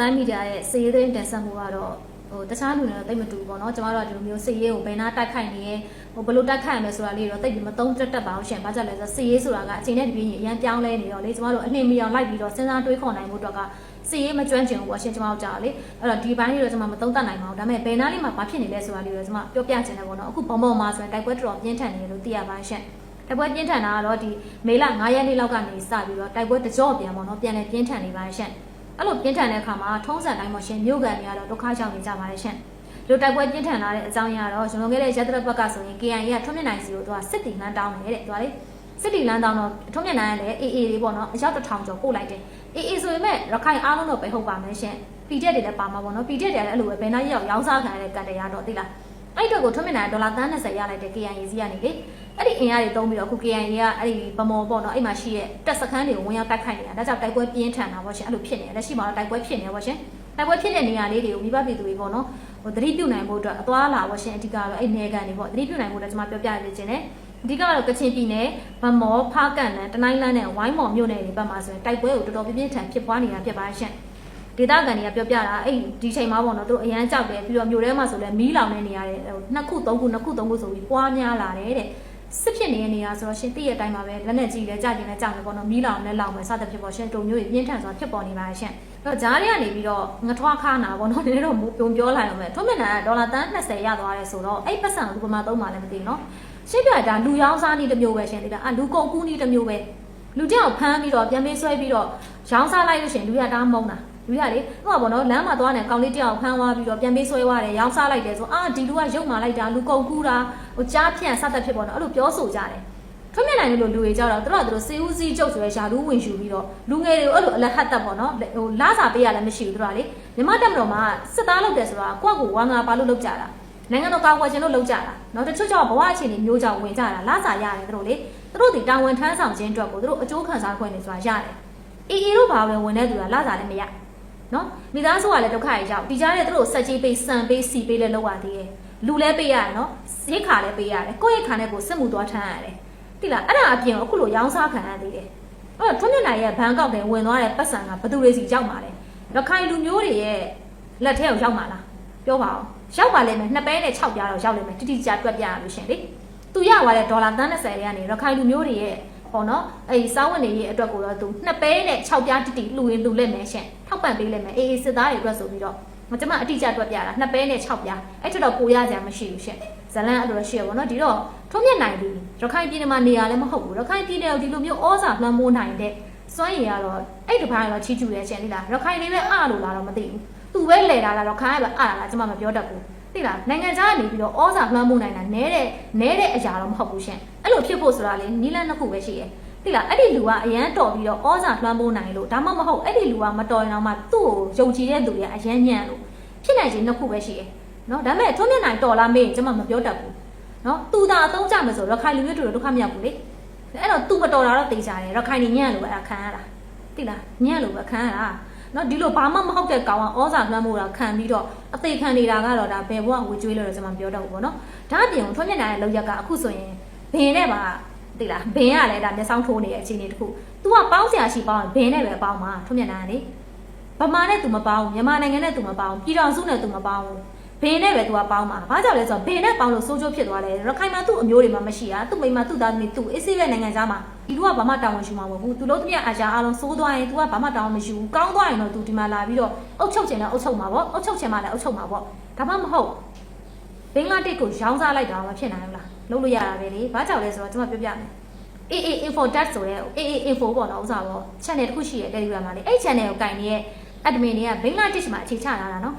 Prime Media ရဲ့စီးရေးသတင်းတင်ဆက်မှုကတော့ဟိုတခြားလူတွေတော့တိတ်မတူဘူးပေါ့နော်ကျမတို့ကဒီလိုမျိုးစီးရေးကိုဘယ်နာတိုက်ခိုက်နေရဲဟိုဘယ်လိုတိုက်ခိုက်ရမလဲဆိုတာလေးတော့တိတ်ပြီးမသုံးတက်တက်ပါအောင်ရှင်ဘာကြောင့်လဲဆိုတော့စီးရေးဆိုတာကအချိန်နဲ့တပြေးညီအရန်ပြောင်းလဲနေတော့လေကျမတို့အနှင်မီအောင်လိုက်ပြီးတော့စဉ်းစားတွေးခေါ်နိုင်မှုအတွက်ကစီးရေးမကျွမ်းကျင်ဘူးပေါ့ရှင်ကျမတို့ကြားလေအဲ့တော့ဒီဘိုင်းလေးတော့ကျမမသုံးတတ်နိုင်ပါဘူးဒါပေမဲ့ဘယ်နာလေးမှာဘာဖြစ်နေလဲဆိုတာလေးတော့ကျမပြောပြချင်တယ်ပေါ့နော်အခုဘုံဘုံမှာဆိုရင်တိုက်ပွဲတော်တော်ပြင်းထန်နေတယ်လို့သိရပါရှင်တိုက်ပွဲပြင်းထန်တာကတော့ဒီမေလ9ရက်နေ့လောက်ကနေစပြီးတော့တိုက်ပွဲတကြော့ပြန်ပေါ့နော်ပြန်လည်ပြင်းထန်နေပါရှင် အဲ့လိုပြင်းထန်တဲ့အခါမှာထုံးစံတိုင်းပေါ့ရှင်မြို့ကန်တွေကတော့ဒုက္ခရောက်နေကြပါတယ်ရှင်လူတိုက်ပွဲပြင်းထန်လာတဲ့အကြောင်းအရာတော့ကျွန်တော်ခဲ့တဲ့ရက်တရက်ဘက်ကဆိုရင် KIA ကထွန်းမြင့်နိုင်စီကိုသူကစစ်တီလန်းတောင်းနေတဲ့သူကလေစစ်တီလန်းတောင်းတော့ထွန်းမြင့်နိုင်ကလည်း AA တွေပေါ့နော်အယောက်တစ်ထောင်ကျော်ပို့လိုက်တယ် AA ဆိုရင်မဲ့ရခိုင်အားလုံးတော့ပဲဟုတ်ပါမယ်ရှင်ပီတက်တွေလည်းပါမှာပေါ့နော်ပီတက်တွေလည်းအဲ့လိုပဲဘယ်နာရောက်ရောင်းစားခံရတဲ့ကန်တရားတော့သိလား အဲ့တော့ကိုထွန်းမြင့်နိုင်ဒေါ်လာ30ရလိုက်တဲ့ KIA စီကနေလေအဲ့ဒီအင်အားတွေတုံးပြီးတော့အခု KIA ကအဲ့ဒီဗမော်ပေါ့နော်အဲ့မှာရှိရဲ့တက်စခန်းတွေကိုဝင်ရောက်တိုက်ခိုက်နေတာဒါကြောင့်တိုက်ပွဲပြင်းထန်တာပေါ့ရှင်အဲ့လိုဖြစ်နေတယ်လက်ရှိမှာတော့တိုက်ပွဲဖြစ်နေပေါ့ရှင်တိုက်ပွဲဖြစ်တဲ့နေရာလေးတွေကိုမိဘပြည်သူတွေပေါ့နော်ဟိုသတိပြုနိုင်ဖို့အတွက်အသွားလာပေါ့ရှင်အဓိကတော့အဲ့နေကန်တွေပေါ့သတိပြုနိုင်ဖို့အတွက်ကျွန်မပြောပြရခြင်းနဲ့အဓိကတော့ကချင်ပြည်နယ်ဗမော်ဖားကန်လန်တနိုင်းလန်းနဲ့ဝိုင်းမော်မြို့နယ်တွေဘက်မှာဆိုရင်တိုက်ပွဲကိုတော်တော်ပြင်းပြင်းထန်ဖြစ်ပွားနေတာဖြစ်ပါရှင် ဒေသခံတွေကပြောပြတာအဲ့ဒီချိန်မှာပေါ့နော်သူတို့အရန်ကြောက်တယ်ပြီးတော့မြို့ထဲမှာဆိုလည်းမီးလောင်နေနေရတယ်ဟိုနှစ်ခုသုံးခုနှစ်ခုသုံးခုဆိုပြီးပွားများလာတယ်တဲ့စစ်ဖြစ်နေတဲ့နေရာဆိုတော့ရှင်သိရတဲ့အတိုင်းပါပဲလက်နဲ့ကြီးလဲကြာကျင်လဲကြာမယ်ပေါ့နော်မီးလောင်လဲလောင်မယ်စသဖြင့်ပေါ့ရှင်တုံမျိုးတွေပြင်းထန်စွာဖြစ်ပေါ်နေပါရှင်အဲ့တော့ဂျားတွေကနေပြီးတော့ငထွားခါနာပေါ့နော်ဒီနေ့တော့ပုံပြောလိုက်အောင်မယ်ထုံးမြင့်နာဒေါ်လာတန်း20ရသွားတယ်ဆိုတော့အဲ့ပတ်စံကိုဘယ်မှာသုံးမှလည်းမသိဘူးနော်ရှင်းပြတာလူရောင်းစားနည်းတစ်မျိုးပဲရှင်သိလားအလူကုန်ကူးနည်းတစ်မျိုးပဲလူတယောက်ဖမ်းပြီးတော့ပြန်ပေးဆွဲပြီးတော့ရောင်းစားလိုက်လို့ရှင်လူရတာမုန်းတာ လူရလေသူကပေါ့နော်လမ်းမှာသွားနေကောင်လေးတယောက်ဖမ်းသွားပြီးတော့ပြန်ပေးဆွဲသွားတယ်ရောင်းစားလိုက်တယ်ဆိုအာဒီလူကရုပ်မာလိုက်တာလူကုန်ကူးတာဟိုကြားဖြန့်စသဖြင့်ပေါ့နော်အဲ့လိုပြောဆိုကြတယ်ထွမြနိုင်လို့လူတွေကြောက်တော့သူတို့ကသူတို့စေဦးစီးကျုပ်ဆိုရဲယာလူဝင်ယူပြီးတော့လူငယ်တွေကိုအဲ့လိုအလဟတ်တက်ပေါ့နော်ဟိုလာစာပေးရလည်းမရှိဘူးသူတို့ကလေမြမတက်မတော်မှာစစ်သားလုပ်တယ်ဆိုတာကိုယ့်ကိုဝါငါပါလို့လုပ်ကြတာနိုင်ငံတော်ကာကွယ်ခြင်းလို့လုပ်ကြတာနော်တချို့ကြောင့်ဘဝအခြေအနေမျိုးကြောင့်ဝင်ကြတာလာစာရတယ်သူတို့လေသူတို့ဒီတာဝန်ထမ်းဆောင်ခြင်းအတွက်ကိုသူတို့အကျိုးခံစားခွင့်နေဆိုတာရတယ်အေအေတို့ဘာပဲဝင်တဲ့သူကလာစာလည်းမရဘူး နော်မိသားစုကလည်းဒုက္ခရရောက်ဒီကြားထဲသူတို့စက်ကြီးပေးစံပေးစီပေးလဲလောက်ရသေးတယ်လူလဲပေးရတယ်နော်ဈေးခါလဲပေးရတယ်ကိုယ့်ရဲ့ခါနဲ့ကိုစစ်မှုသွားထမ်းရတယ်တိလားအဲ့ဒါအပြင်အခုလိုရောင်းစားခံရသေးတယ်အဲ့တော့ထွန်းမြတ်နိုင်ရဲ့ဘန်ကောက်တွေဝင်သွားတဲ့ပတ်စံကဘသူတွေစီရောက်มาလဲရခိုင်လူမျိုးတွေရဲ့လက်ထဲကိုရောက်มาလားပြောပါအောင်ရောက်ပါလိမ့်မယ်နှစ်ပဲနဲ့6ပြားတော့ရောက်လိမ့်မယ်တိတိကျကျတွက်ပြရလို့ရှင်လေသူရသွားတဲ့ဒေါ်လာ30တွေကနေရခိုင်လူမျိုးတွေရဲ့ ပေါ့နော်အဲ့ဒီစောင်းဝင်နေရဲ့အတွက်ကိုတော့သူနှစ်ပဲနဲ့6ပြားတိတိလှူရင်လှူလက်မယ်ရှင်ထောက်ပံ့ပေးလိုက်မယ်အေးအေးစစ်သားတွေအတွက်ဆိုပြီးတော့ကျွန်မအတိအကျတွက်ပြတာနှစ်ပဲနဲ့6ပြားအဲ့ထက်တော့ပိုရကြမရှိဘူးရှင်ဇလန်အဲ့လိုရှိရပါတော့ဒီတော့ထုံးမြက်နိုင်ပြီရခိုင်ပြည်နယ်မှာနေရာလည်းမဟုတ်ဘူးရခိုင်ပြည်နယ်ကိုဒီလိုမျိုးဩဇာလွှမ်းမိုးနိုင်တဲ့စွမ်းရည်ကတော့အဲ့ဒီဘက်ကတော့ချီးကျူးတယ်ရှင်လေလားရခိုင်နေပဲအလို့လားတော့မသိဘူးသူပဲလဲတာလားတော့ခိုင်းရပဲအလားလားကျွန်မမပြောတတ်ဘူး သိလားနိုင်ငံခြားကနေပြီးတော့ဩဇာလွှမ်းမိုးနိုင်တာနဲတဲ့နဲတဲ့အရာတော့မဟုတ်ဘူးရှင်အဲ့လိုဖြစ်ဖို့ဆိုတာလေနီလန်းနှစ်ခုပဲရှိတယ်သိလားအဲ့ဒီလူကအရန်တော်ပြီးတော့ဩဇာလွှမ်းမိုးနိုင်လို့ဒါမှမဟုတ်အဲ့ဒီလူကမတော်ရင်တော့မှသူ့ကိုယုံကြည်တဲ့သူတွေကအရန်ညံ့လို့ဖြစ်နိုင်ခြင်းနှစ်ခုပဲရှိတယ်နော်ဒါပေမဲ့ထွန်းမြတ်နိုင်တော်လားမေးရင်ကျွန်မမပြောတတ်ဘူးနော်သူသာအသုံးချမယ်ဆိုရခိုင်လူမျိုးတို့ဒုက္ခမရောက်ဘူးလေအဲ့တော့ तू မတော်တာတော့သိကြတယ်ရခိုင်ညံ့လို့အဲ့ဒါခံရတာသိလားညံ့လို့ပဲခံရတာ နော်ဒီလိုဘာမှမဟုတ်တဲ့ကောင်ကဩဇာလွှမ်းမိုးတာခံပြီးတော့အသေးခံနေတာကတော့ဒါဘယ်ဘဝငွေကြွေးလို့တော့ကျွန်မပြောတော့ဘူးပေါ့နော်ဒါအပြင်ထွန်းမြတ်နိုင်တဲ့လောက်ရက်ကအခုဆိုရင်ဘင်နဲ့ပါသိလားဘင်ကလည်းဒါမျက်စောင်းထိုးနေတဲ့အခြေအနေတစ်ခု तू ကပေါင်းစရာရှိပေါင်းဘင်နဲ့ပဲပေါင်းမှာထွန်းမြတ်နိုင်ကလေဗမာနဲ့ तू မပေါင်းမြန်မာနိုင်ငံနဲ့ तू မပေါင်းပြည်တော်စုနဲ့ तू မပေါင်းဘင်နဲ့ပဲ तू ကပေါင်းမှာဘာကြောင့်လဲဆိုတော့ဘင်နဲ့ပေါင်းလို့စိုးကျိုးဖြစ်သွားတယ်ရခိုင်မှာသူ့အမျိုးတွေမှာမရှိတာသူ့မိမသူ့သားသမီးသူ့အစ်စေးပဲနိုင်ငံသားမှာ ဒီလူကဘာမှတာဝန်ရှိမှာမဟုတ်ဘူးသူလုံးသမီးအာရှာအားလုံးစိုးသွားရင် तू ကဘာမှတာဝန်မရှိဘူးကောင်းသွားရင်တော့ तू ဒီမှာလာပြီးတော့အုတ်ချုပ်ချင်လည်းအုတ်ချုပ်မှာပေါ့အုတ်ချုပ်ချင်မှလည်းအုတ်ချုပ်မှာပေါ့ဒါမှမဟုတ်ဘင်္ဂလားဒေ့ရှ်ကိုရောင်းစားလိုက်တာမဖြစ်နိုင်ဘူးလားလုပ်လို့ရတာပဲလေဘာကြောင့်လဲဆိုတော့ကျွန်မပြောပြမယ် AA info dat ဆိုတဲ့ AA info ပေါ့နော်ဥစားပေါ့ channel တစ်ခုရှိရဲ့ Telegram မှာလေအဲ့ channel ကိုကင်နေတဲ့ admin တွေကဘင်္ဂလားဒေ့ရှ်မှာအခြေချလာတာနော်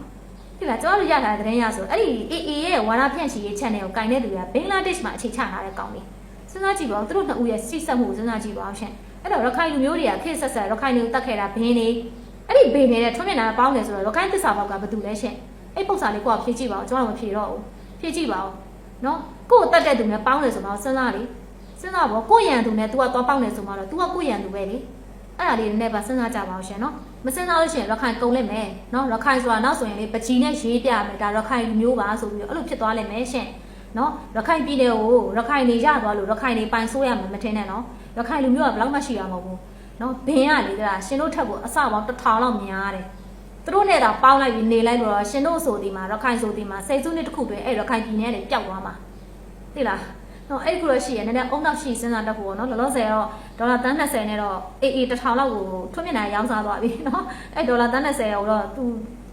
ဒီလားကျွန်တော်တို့ရထားတဲ့သတင်းရဆိုအဲ့ဒီ AA ရဲ့ဝါဒဖြန့်ချီရေး channel ကိုကင်တဲ့သူတွေကဘင်္ဂလားဒေ့ရှ်မှာအခြေချလာတဲ့ကောင်တွေ စဉ်းစားကြည့်ပါဦးသူတို့နှစ်ဦးရဲ့စိတ်ဆက်မှုကိုစဉ်းစားကြည့်ပါအောင်ရှင်အဲ့တော့ရခိုင်လူမျိုးတွေကခေတ်ဆက်ဆက်ရခိုင်တွေကိုတတ်ခဲ့တာဘင်းနေအဲ့ဒီဘင်းနေတဲ့ထွန်းမြတ်နာပေါင်းတယ်ဆိုတော့ရခိုင်သစ္စာဘောက်ကဘာတူလဲရှင်အဲ့ပုံစံလေးကိုကဖြည့်ကြည့်ပါဦးကျွန်တော်မဖြည့်တော့ဘူးဖြည့်ကြည့်ပါဦးနော်ကို့ကိုတတ်တဲ့သူနဲ့ပေါင်းတယ်ဆိုတော့စဉ်းစားလေစဉ်းစားပေါ့ကိုယ့်ရန်သူနဲ့ तू ကသွားပေါင်းတယ်ဆိုမှတော့ तू ကကိုယ့်ရန်သူပဲလေအဲ့ဒါလေးနဲ့ပါစဉ်းစားကြပါအောင်ရှင်နော်မစဉ်းစားလို့ရှိရင်ရခိုင်ကုံလိုက်မယ်နော်ရခိုင်ဆိုတာနောက်ဆိုရင်လေပကြီးနဲ့ရေးပြမယ်ဒါရခိုင်လူမျိုးပါဆိုပြီးတော့အဲ့လိုဖြစ်သွားလိမ့်မယ်ရှင် နော်ရခိုင်ပြည်နယ်ကိုရခိုင်နေရသွားလို့ရခိုင်နေပိုင်ဆိုးရမယ်မထင်နဲ့နော်ရခိုင်လူမျိုးကဘယ်လောက်မှရှိရမှာမဟုတ်ဘူးနော်ဘင်းရလေဒါရှင်တို့ထက်ကိုအစပေါင်းတစ်ထောင်လောက်များတယ်သူတို့နဲ့တော့ပေါင်းလိုက်ပြီးနေလိုက်လို့တော့ရှင်တို့ဆိုဒီမှာရခိုင်ဆိုဒီမှာစိတ်စုနှစ်တစ်ခုတွင်အဲ့ရခိုင်ပြည်နယ်နဲ့ပျောက်သွားမှာသိလားနော်အဲ့ဒီခုတော့ရှိရနည်းနည်းအုံနောက်ရှိစဉ်းစားတတ်ဖို့ပေါ့နော်လောလောဆယ်တော့ဒေါ်လာ30နဲ့တော့အေးအေးတစ်ထောင်လောက်ကိုထွန်းမြင့်နိုင်ရောင်းစားသွားပြီနော်အဲ့ဒေါ်လာ30ကိုတော့သူ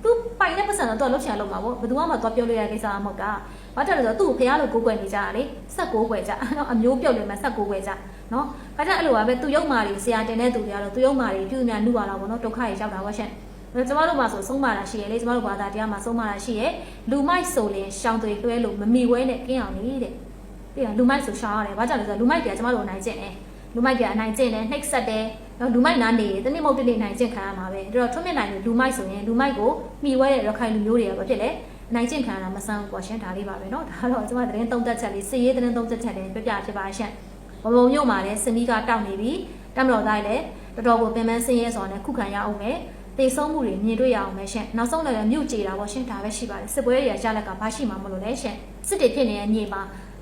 သူပိုင်တဲ့ပတ်စံတော့သူကလှုပ်ရှားလုပ်မှာပေါ့ဘယ်သူမှမသွားပြောလို့ရတဲ့ကိစ္စမဟုတ်တာ ဘာကြောင့်လဲဆိုတော့သူ့ကိုဖះလို့ကိုးကွယ်နေကြတာလေဆက်ကိုးကွယ်ကြနော်အမျိုးပြုတ်နေမှာဆက်ကိုးကွယ်ကြနော်ဘာကြောင့်အဲ့လိုပါပဲသူရုပ်မာတွေဆရာတင်တဲ့သူတွေကတော့သူရုပ်မာတွေပြုညာနှုပါတော့ဗောနော်ဒုက္ခတွေရောက်တာပေါ့ရှင့်ဒါကျမတို့မှာဆိုဆုံးမတာရှိရလေကျမတို့ဘာသာတရားမှာဆုံးမတာရှိရလူမိုက်ဆိုရင်ရှောင်းတွေတွဲလို့မမီဝဲနဲ့ကင်းအောင်နေတဲ့ပြီးတော့လူမိုက်ဆိုရှောင်းရတယ်ဘာကြောင့်လဲဆိုတော့လူမိုက်တွေကကျမတို့အနိုင်ကျင့်တယ်လူမိုက်တွေကအနိုင်ကျင့်တယ်နှိပ်စက်တယ်နော်လူမိုက်နားနေတနေ့မဟုတ်တနေ့နိုင်ကျင့်ခံရမှာပဲဒါတော့ထွန်းမြင့်နိုင်လူမိုက်ဆိုရင်လူမိုက်ကိုမှီဝဲတဲ့ရခိုင်လူမျိုးတွေကဘာဖြစ်လဲ နိုင်ကျင့်ခံရတာမဆန်းဘူးကွာရှင်းဒါလေးပါပဲเนาะဒါတော့ကျွန်မသတင်းသုံးသက်ချက်လေးစစ်ရေးသတင်းသုံးသက်ချက်လေးပြပြဖြစ်ပါရှင့်ဘုံဘုံမြို့မှာလည်းစနီးကတောက်နေပြီတမတော်သားလည်းတော်တော်ကိုပင်ပန်းဆင်းရဲစွာနဲ့ခုခံရအောင်မယ်တေဆုံးမှုတွေမြင်တွေ့ရအောင်ပဲရှင့်နောက်ဆုံးလည်းမြို့ကြေတာပေါ့ရှင့်ဒါပဲရှိပါတယ်စစ်ပွဲတွေကရလက်ကဘာရှိမှမလို့လဲရှင့်စစ်တွေဖြစ်နေတဲ့မြေမှာ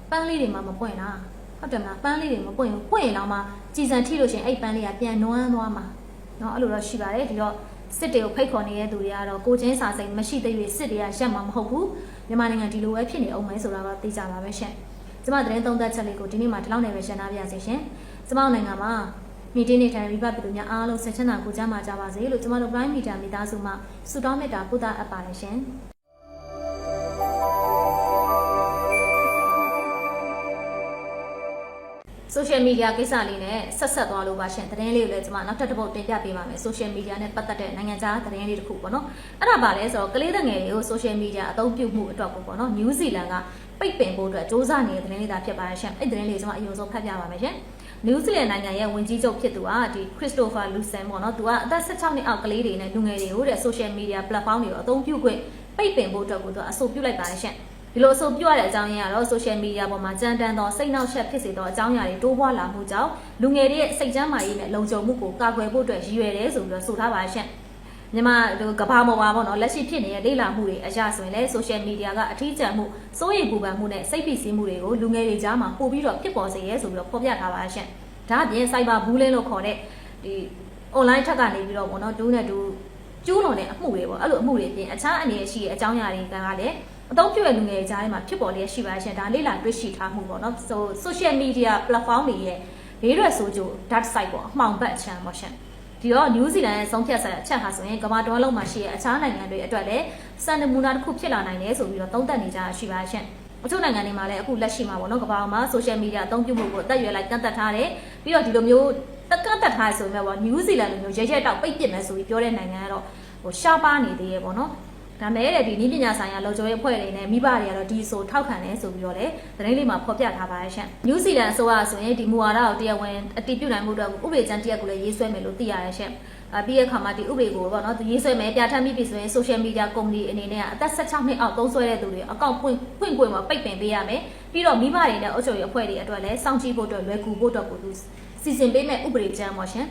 ပန်းလေးတွေမှမပွင့်လားဟုတ်တယ်မလားပန်းလေးတွေမပွင့်ဘူးပွင့်ရင်တော့မှကြည်စံထိလို့ရှင့်အဲ့ပန်းလေးကပြန်နွမ်းသွားမှာเนาะအဲ့လိုတော့ရှိပါတယ်ဒီတော့ စစ်တွေကိုဖိတ်ခေါ်နေတဲ့သူတွေကတော့ကိုချင်းစာစိမ်မရှိသေး၍စစ်တွေကရက်မှာမဟုတ်ဘူးမြန်မာနိုင်ငံဒီလိုပဲဖြစ်နေအောင်မယ်ဆိုတာတော့သိကြပါပဲရှင့်ကျမသတင်းသုံးသပ်ချက်လေးကိုဒီနေ့မှဒီလောက်နေပဲရှင်းထားပြရစီရှင်ကျမတို့နိုင်ငံမှာမီတင်းနေထိုင်မိဘပြည်သူများအားလုံးဆက်ချမ်းသာကိုကြမ်းပါကြပါစေလို့ကျမတို့ Prime Media မိသားစုမှဆုတောင်းမေတ္တာပို့သအပ်ပါတယ်ရှင် ဆိုရှယ်မီဒီယာကိစ္စလေးနဲ့ဆက်ဆက်သွားလို့ပါရှင်သတင်းလေးကိုလည်းကျွန်မနောက်ထပ်တစ်ပုဒ်တင်ပြပေးပါမယ်ဆိုရှယ်မီဒီယာနဲ့ပတ်သက်တဲ့နိုင်ငံခြားသတင်းလေးတစ်ခုပေါ့နော်အဲ့ဒါပါလဲဆိုတော့ကလေးတငယ်တွေကိုဆိုရှယ်မီဒီယာအသုံးပြုမှုအတွက်ကိုပေါ့နော်နယူးဇီလန်ကပိတ်ပင်ဖို့အတွက်စ조사နေတဲ့သတင်းလေးသာဖြစ်ပါတယ်ရှင်အဲ့သတင်းလေးကျွန်မအရင်ဆုံးဖတ်ပြပါမယ်ရှင်နယူးဇီလန်နိုင်ငံရဲ့ဝန်ကြီးချုပ်ဖြစ်သူကဒီခရစ်စတိုဖာလူဆန်ပေါ့နော်သူကအသက်16နှစ်အောက်ကလေးတွေနဲ့လူငယ်တွေကိုတဲ့ social media platform တွေကိုအသုံးပြုခွင့်ပိတ်ပင်ဖို့အတွက်ကိုသူကအဆိုပြုလိုက်ပါတယ်ရှင် ဒီလိုအဆိုပြုရတဲ့အကြောင်းရင်းကတော့ social media ပေါ်မှာကြမ်းတမ်းသောစိတ်နှောက်ယှက်ဖြစ်စေသောအကြောင်းအရာတွေတိုးပွားလာမှုကြောင့်လူငယ်တွေရဲ့စိတ်ကျန်းမာရေးနဲ့လုံခြုံမှုကိုကာကွယ်ဖို့အတွက်ရည်ရွယ်တယ်ဆိုပြီးတော့ဆိုထားပါရှင်မြန်မာကဘာပေါ်ပါပေါ့နော်လက်ရှိဖြစ်နေတဲ့လေ့လာမှုတွေအရဆိုရင်လည်း social media ကအထီးကျန်မှုစိုးရိမ်ပူပန်မှုနဲ့စိတ်ဖိစီးမှုတွေကိုလူငယ်တွေကြားမှာပို့ပြီးတော့ဖြစ်ပေါ်စေရဲဆိုပြီးတော့ဖော်ပြထားပါရှင်ဒါအပြင် cyber bullying လို့ခေါ်တဲ့ဒီ online ထက်ကနေပြီးတော့ပေါ့နော်ဒူးနဲ့ဒူးကျူးလွန်တဲ့အမှုတွေပေါ့အဲ့လိုအမှုတွေပြင်အခြားအနေနဲ့ရှိတဲ့အကြောင်းအရာတွေကလည်း အသုံးပြုတဲ့လူငယ်ကြားထဲမှာဖြစ်ပေါ်လျက်ရှိပါရှင်ဒါလေ့လာတွေ့ရှိထားမှုပေါ့နော်ဆို social media platform တွေရဲ့ဘေးရွက်ဆိုကြ dark side ပေါ့အမှောင်ဘက်အချမ်းပေါ့ရှင်ဒီတော့နယူးဇီလန်ရဲ့ဆုံးဖြတ်ချက်အချက်ဟာဆိုရင်ကမ္ဘာတော်လုံးမှာရှိတဲ့အခြားနိုင်ငံတွေအတွက်လည်းစံနမူနာတစ်ခုဖြစ်လာနိုင်တယ်ဆိုပြီးတော့သုံးသပ်နေကြတာရှိပါရှင်အချို့နိုင်ငံတွေမှာလည်းအခုလက်ရှိမှာပေါ့နော်ကမ္ဘာမှာ social media အသုံးပြုမှုကိုအသက်အရွယ်လိုက်ကန့်သက်ထားတယ်ပြီးတော့ဒီလိုမျိုးတက်ကန့်သက်ထားဆိုရင်ပေါ့နယူးဇီလန်လိုမျိုးရဲရဲတောက်ပိတ်ပစ်မယ်ဆိုပြီးပြောတဲ့နိုင်ငံကတော့ဟိုရှားပါနေသေးရဲ့ပေါ့နော် ဒါမဲ့တဲ့ဒီနည်းပညာဆိုင်ရာလုံခြုံရေးအဖွဲ့တွေနဲ့မိဘတွေကတော့ဒီဆိုထောက်ခံတယ်ဆိုပြီးတော့လေသတင်းလေးမှာဖော်ပြထားပါရဲ့ရှင့်နယူးဇီလန်အစိုးရဆိုရင်ဒီမူဝါဒကိုတရားဝင်အတည်ပြုနိုင်မှုအတွက်ဥပဒေကြမ်းတစ်ရပ်ကိုလည်းရေးဆွဲမယ်လို့သိရတယ်ရှင့်အပြီးတဲ့အခါမှာဒီဥပဒေကိုပေါ့နော်သူရေးဆွဲမယ်ပြဋ္ဌာန်းပြီးပြီဆိုရင် social media company အနေနဲ့ကအသက်16နှစ်အောက်သုံးဆွဲတဲ့သူတွေအကောင့်ဖွင့်ဖွင့်ခွင့်မှာပိတ်ပင်ပေးရမယ်ပြီးတော့မိဘတွေနဲ့အုပ်ချုပ်ရေးအဖွဲ့တွေအတွက်လည်းစောင့်ကြည့်ဖို့အတွက်လွယ်ကူဖို့အတွက်ကိုသူစီစဉ်ပေးမယ်ဥပဒေကြမ်းပေါ့ရှင်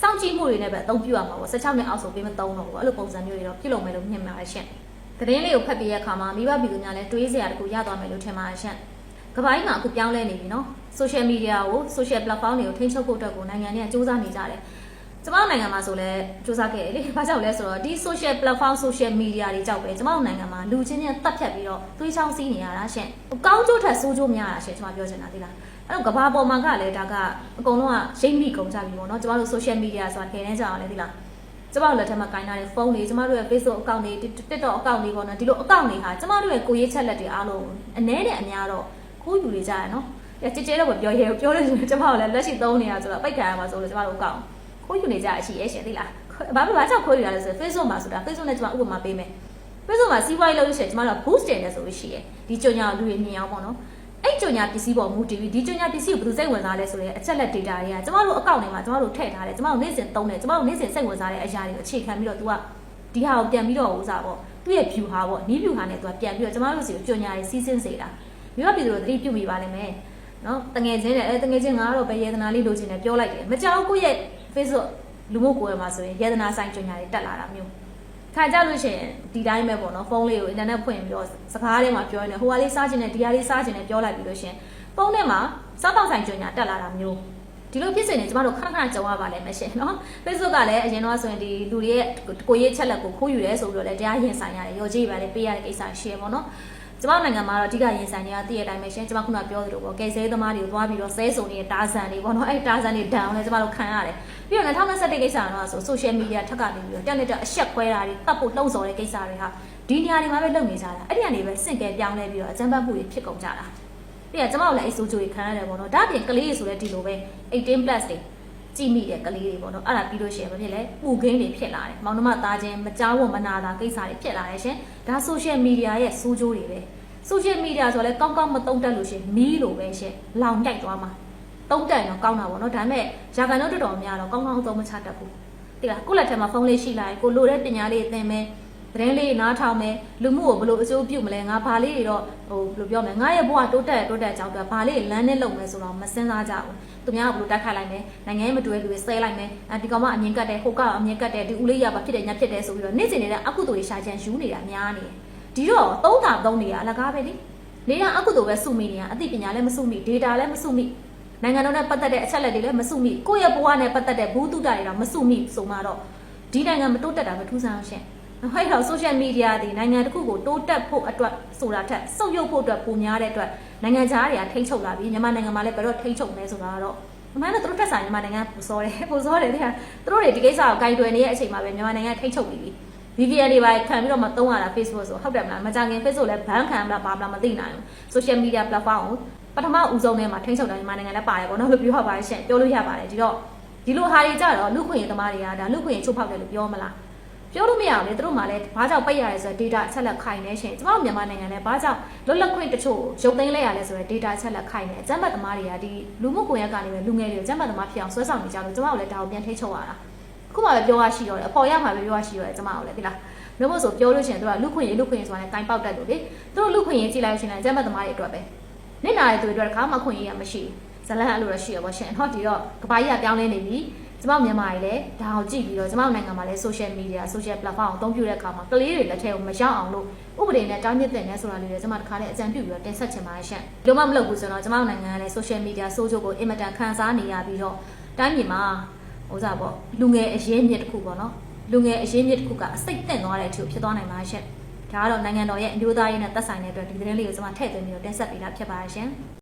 စောင့်ကြည့်မှုတွေနဲ့ပဲအသုံးပြုရမှာပေါ့16နှစ်အောက်ဆိုပေးမသုံးတော့ဘူးအဲ့လိုပုံစံမျိုးတွေတော့ပြုလုပ်မယ်လို့မြင်ပါတယ်ရှင်သတင်းလေးကိုဖတ်ပြီးရခါမှာမိဘပြည်သူများလည်းတွေးစရာတခုရသွားမယ်လို့ထင်ပါတယ်ရှင်ကဘာကြီးမှာအခုပြောင်းလဲနေပြီနော် social media ကို social platform တွေကိုထိန်းချုပ်ဖို့အတွက်ကိုနိုင်ငံတွေကစူးစမ်းနေကြတယ်ကျမတို့နိုင်ငံမှာဆိုလဲစူးစမ်းခဲ့တယ်လေဘာကြောင့်လဲဆိုတော့ဒီ social platform social media တွေကြောက်ပဲကျမတို့နိုင်ငံမှာလူချင်းချင်းတက်ဖြတ်ပြီးတော့သွေးချောင်းစီးနေရတာရှင်ကောင်းကျိုးထက်ဆိုးကျိုးများတာရှင်ကျမပြောချင်တာဒီလား အဲ့တော့ကဘာပေါ်မှာကလည်းဒါကအကုန်လုံးကရိပ်မိကုန်ကြပြီပေါ့နော်ကျမတို့ social media ဆိုတာထည့်နေကြအောင်လေဒီလားကျမတို့လက်ထက်မှာကင်ထားတဲ့ဖုန်းတွေကျမတို့ရဲ့ Facebook account တွေ TikTok account တွေပေါ့နော်ဒီလို account တွေဟာကျမတို့ရဲ့ကိုရေးချက်လက်တွေအားလုံးအနည်းနဲ့အများတော့ခိုးယူနေကြရနော်ကြကြဲတော့ပြောရဲပြောလို့ကျမတို့လည်းလက်ရှိသုံးနေတာဆိုတော့ပိတ်ခံရမှာဆိုလို့ကျမတို့ account ခိုးယူနေကြအရှိရဲ့ရှင်သိလားဘာဖြစ်ဘာကြောင့်ခိုးယူရလဲဆိုရင် Facebook မှာဆိုတာ Facebook နဲ့ကျမဥပမာပေးမယ် Facebook မှာစီးပွားရေးလုပ်လို့ရှိရင်ကျမတို့ boost တင်တယ်ဆိုလို့ရှိရဲ့ဒီကြညာလူတွေမြင်အောင်ပေါ့နော် အဲ့ကြညာပစ္စည်းပေါ်မူတည်ပြီးဒီကြညာပစ္စည်းကိုဘယ်သူစိတ်ဝင်စားလဲဆိုရဲအချက်လက် data တွေကကျမတို့အကောင့်ထဲမှာကျမတို့ထည့်ထားတယ်ကျမတို့နေ့စဉ်သုံးတယ်ကျမတို့နေ့စဉ်စိတ်ဝင်စားတဲ့အရာတွေကိုအခြေခံပြီးတော့ तू ကဒီဟာကိုပြန်ပြီးတော့ဥစားပေါ့သူ့ရဲ့ view ဟာပေါ့နီး view ဟာနဲ့ तू ကပြန်ပြီးတော့ကျမတို့စီကိုကြညာရေးစီးစင်းစေတာမြို့ပြည်သူတို့သတိပြုမိပါလိမ့်မယ်နော်တငယ်ချင်းနဲ့အဲတငယ်ချင်းငါတော့ပဲယေဒနာလေးလိုချင်တယ်ပြောလိုက်တယ်မကြောက်ကိုယ့်ရဲ့ Facebook လူမှုကွယ်မှာဆိုရင်ယေဒနာဆိုင်ကြညာတွေတက်လာတာမျိုး ခါကြလို့ရှိရင်ဒီတိုင်းပဲပေါ့နော်ဖုန်းလေးကိုအင်တာနက်ဖွင့်ပြီးတော့စကားထဲမှာပြောနေဟိုဟာလေးစားခြင်းနဲ့ဒီဟာလေးစားခြင်းနဲ့ပြောလိုက်ပြီးလို့ရှိရင်ဖုန်းထဲမှာစားတော့ဆိုင်ကြညာတက်လာတာမျိုးဒဒီလိုဖြစ်စဉ်တွေကျမတို့ခဏခဏကြုံရပါလိမ့်မယ်ရှင်နော် Facebook ကလည်းအရင်တော့ဆိုရင်ဒီလူတွေရဲ့ကိုရေးချက်လက်ကိုခိုးယူရဲဆိုပြီးတော့လည်းတရားရင်ဆိုင်ရတယ်ရော်ကြီးပဲလည်းပေးရတဲ့ကိစ္စရှိရပေါ့နော် ကျမတို့နိုင်ငံမှာတော့အဓိကရင်ဆိုင်နေတာတည့်ရတိုင်းပဲရှင်ကျမခုနပြောသလိုပေါ့ကယ်ဆယ်သမားတွေကိုသွားပြီးတော့ဆဲဆုံနေတဲ့တာဇန်တွေပေါ့နော်အဲ့တာဇန်တွေဒဏ်အောင်လည်းကျမတို့ခံရတယ်ပြီးတော့2021ကိစ္စကတော့ဆို social media ထက်ကနေပြီးတော့တက်လက်တဲ့အဆက်ခွဲတာတွေတတ်ဖို့လှုံ့ဆော်တဲ့ကိစ္စတွေဟာဒီနေရာတွေမှာပဲလုပ်နေကြတာအဲ့ဒီကနေပဲစင့်ကဲပြောင်းလဲပြီးတော့အကြမ်းဖက်မှုတွေဖြစ်ကုန်ကြတာပြီးတော့ကျမတို့လည်းအဲ့ဆိုးကြိုတွေခံရတယ်ပေါ့နော်ဒါအပြင်ကလေးတွေဆိုလည်းဒီလိုပဲ18 plus တွေကြည့်မိတဲ့ကလေးတွေပေါ့နော်အဲ့ဒါပြီးလို့ရှိရင်ဘာဖြစ်လဲပူခင်းတွေဖြစ်လာတယ်မောင်နှမသားချင်းမကြောက်ဝမနာတာကိစ္စတွေဖြစ်လာတယ်ရှင်ဒါ social media ရဲ့စိုးကျိုးတွေပဲ social media ဆိုတော့လဲကောင်းကောင်းမသုံးတတ်လို့ရှင်မီးလိုပဲရှင်လောင်တိုက်သွားမှာသုံးတတ်ရင်တော့ကောင်းတာပေါ့နော်ဒါပေမဲ့ရာခိုင်နှုန်းတော်တော်များတော့ကောင်းကောင်းသုံးမချတတ်ဘူးတိလားကိုယ့်လက်ထဲမှာဖုန်းလေးရှိလာရင်ကိုလိုတဲ့ပညာလေးသင်မယ်သတင်းလေးနားထောင်မယ်လူမှုကိုဘယ်လိုအကျိုးပြုမလဲငါဘာလေးတွေတော့ဟိုဘယ်လိုပြောမလဲငါရဲ့ဘဝတိုးတက်တိုးတက်အကြောင်းအတွက်ဘာလေးလမ်းနဲ့လုပ်မယ်ဆိုတော့မစင်စားကြဘူးသူများကဘယ်လိုတိုက်ခိုက်လိုက်မယ်နိုင်ငံရေးမတူတဲ့လူတွေဆဲလိုက်မယ်အဲဒီကောင်မအမြင်ကတ်တယ်ဟိုကအမြင်ကတ်တယ်ဒီဦးလေးရပါဖြစ်တယ်ညာဖြစ်တယ်ဆိုပြီးတော့နေ့စဉ်နေတဲ့အကုသိုလ်တွေရှာချင်ယူနေတာများနေတယ် ဒီတော့သုံးတာသုံးနေရအလကားပဲလေနေရအကုသိုလ်ပဲစုမိနေရအသိပညာလည်းမစုမိ data လည်းမစုမိနိုင်ငံတော်နဲ့ပတ်သက်တဲ့အချက်လက်တွေလည်းမစုမိကိုယ့်ရဲ့ဘဝနဲ့ပတ်သက်တဲ့ဘူးတုတ္တတွေတော့မစုမိဆိုမှတော့ဒီနိုင်ငံမတိုးတက်တာမထူးဆန်းအောင်ရှင့်ဟဲ့တော့ social media ဒီနိုင်ငံတစ်ခုကိုတိုးတက်ဖို့အတွက်ဆိုတာထက်စုပ်ယုပ်ဖို့အတွက်ပုံများတဲ့အတွက်နိုင်ငံခြားတွေကထိ ंछ ုပ်လာပြီးမြန်မာနိုင်ငံမှာလည်းဘယ်တော့ထိ ंछ ုပ်လဲဆိုတာကတော့အမှန်တော့သူတို့တက်ဆိုင်မြန်မာနိုင်ငံပူစောတယ်ပူစောတယ်တဲ့သူတို့တွေဒီကိစ္စကိုဂိုင်တွယ်နေတဲ့အချိန်မှာပဲမြန်မာနိုင်ငံထိ ंछ ုပ်နေပြီ VPN တွေပါခံပြီးတော့မသုံးရတာ Facebook ဆိုဟုတ်တယ်မလားမကြခင် Facebook လည်းဘန်းခံမလားဘာမလားမသိနိုင်ဘူး social media platform ကိုပထမဦးဆုံးထဲမှာထိ ंछ ုပ်တယ်မြန်မာနိုင်ငံလည်းပါတယ်ပေါ့နော်လို့ပြောရပါတယ်ရှင့်ပြောလို့ရပါတယ်ဒီတော့ဒီလိုဟာတွေကြတော့လူခွင့်ရေးသမားတွေကဒါလူခွင့်ရေးချိုးဖောက်တယ်လို့ပြောမလားပြောလို့မရဘူးလေသူတို့မှလည်းဘာကြောင့်ပိတ်ရလဲဆိုတော့ data အချက်လက်ခိုင်နေရှင်ကျမတို့မြန်မာနိုင်ငံလည်းဘာကြောင့်လွတ်လပ်ခွင့်တချို့ရုပ်သိမ်းလိုက်ရလဲဆိုတော့ data အချက်လက်ခိုင်နေအကြမ်းဖက်သမားတွေကဒီလူမှုကွန်ရက်ကနေပဲလူငယ်တွေကိုအကြမ်းဖက်သမားဖြစ်အောင်ဆွဲဆောင်နေကြလို့ကျမတို့လည်းဒါကိုပြန်ထိချုပ်ရတာ ခုမှပဲပြောရရှိတော့တယ်အပေါ်ရမှာပဲပြောရရှိတော့တယ်ကျမတို့လည်းဒီလားလို့မို့ဆိုပြောလို့ရှိရင်တို့ကလူခွင့်ရေးလူခွင့်ရေးဆိုတာလည်းကင်ပေါက်တတ်လို့လေသူတို့လူခွင့်ရေးကြည့်လိုက်ရှင်လည်းအကြမ်းဖက်သမားတွေအတွက်ပဲနစ်နာတဲ့သူတွေအတွက်ခါမှခွင့်ရေးရမရှိဇလန်အဲ့လိုတော့ရှိရပါရှင်ဟောဒီတော့ကဘာကြီးကပြောင်းလဲနေပြီကျမတို့မြန်မာတွေလည်းဒါကိုကြည့်ပြီးတော့ကျမတို့နိုင်ငံမှာလည်း social media social platform ကိုအသုံးပြုတဲ့အခါမှာကလေးတွေလက်ထဲကိုမရောက်အောင်လို့ဥပဒေနဲ့တားမြစ်တဲ့နဲ့ဆိုတာလေးတွေကျမတစ်ခါလေးအကြံပြုပြီးတော့တင်ဆက်ချင်ပါတယ်ရှင့်ဒီလိုမှမလုပ်ဘူးဆိုတော့ကျမတို့နိုင်ငံကလည်း social media ဆိုးကျိုးကိုအင်မတန်ခံစားနေရပြီးတော့တိုင်းပြည်မှာ ဟိုစားပေါ့လူငယ်အရေးမြစ်တစ်ခုပေါ့နော်လူငယ်အရေးမြစ်တစ်ခုကအစိတ်တက်သွားတဲ့အထိဖြစ်သွားနိုင်ပါရှင့်ဒါကတော့နိုင်ငံတော်ရဲ့အမျိုးသားရေးနဲ့သက်ဆိုင်တဲ့အတွက်ဒီသတင်းလေးကိုကျွန်မထည့်သွင်းပြီးတော့တင်ဆက်ပေးတာဖြစ်ပါတယ်ရှင်